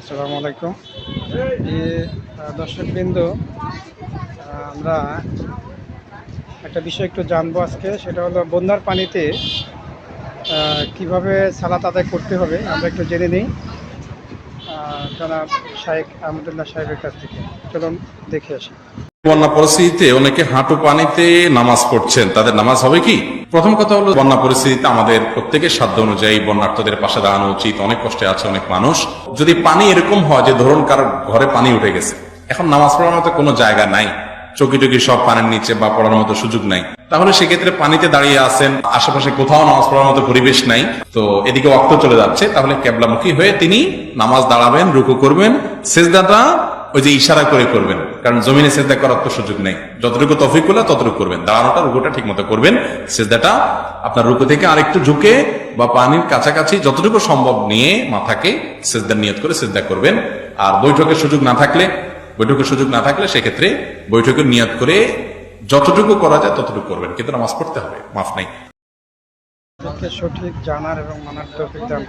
আসসালামু আলাইকুম। দর্শক বিন্দু আমরা একটা বিষয় একটু জানব আজকে, সেটা হলো বন্যার পানিতে কীভাবে সালাত আদায় করতে হবে, আমরা একটু জেনে নিই। জনাব শাহেক আহমদুল্লাহ সাহেবের কাছ থেকে। চলুন দেখে আসি। বন্যা পরিস্থিতিতে অনেকে হাঁটু পানিতে নামাজ পড়ছেন। তাদের নামাজ হবে কি? প্রথম কথা হলো, বন্যা পরিস্থিতিতে আমাদের প্রত্যেকের সাধ্য অনুযায়ী বন্যার্থদের পাশে দাঁড়ানো উচিত। অনেক কষ্টে আছে অনেক মানুষ। যদি পানি এরকম হয় যে ধরুন কারও ঘরে পানি উঠে গেছে, এখন নামাজ পড়ার মতো কোনো জায়গা নাই। চকি টকি সব পানির নিচে বা পড়ার মতো সুযোগ নাই। তাহলে সেক্ষেত্রে পানিতে দাঁড়িয়ে আছেন, আশেপাশে কোথাও নামাজ পড়ার মতো পরিবেশ নাই। তো এদিকে অক্ত চলে যাচ্ছে। তাহলে ক্যাবলামুখী হয়ে তিনি নামাজ দাঁড়াবেন, রুকু করবেন, সেজদাটা ওই যে ইশারা করে করবেন। কারণ জমিনে সেজদা করার তো সুযোগ নেই। যতটুকু তফিক করলে ততটুকু করবেন। দাঁড়ানোটা রুকুটা ঠিক মতো করবেন। সেজদাটা আপনার রুকু থেকে আরেকটু ঝুঁকে বা পানির কাছাকাছি যতটুকু সম্ভব নিয়ে মাথাকে সেজদার নিয়ত করে সেজদা করবেন। আর বৈঠকের সুযোগ না থাকলে, বৈঠকের সুযোগ না থাকলে সেক্ষেত্রে বৈঠকের নিয়ত করে যতটুকু করা যায় ততটুকু করবেন। কিন্তু নামাজ পড়তে হবে, মাফ নাই। সঠিক জানার এবং মানার তৌফিক দান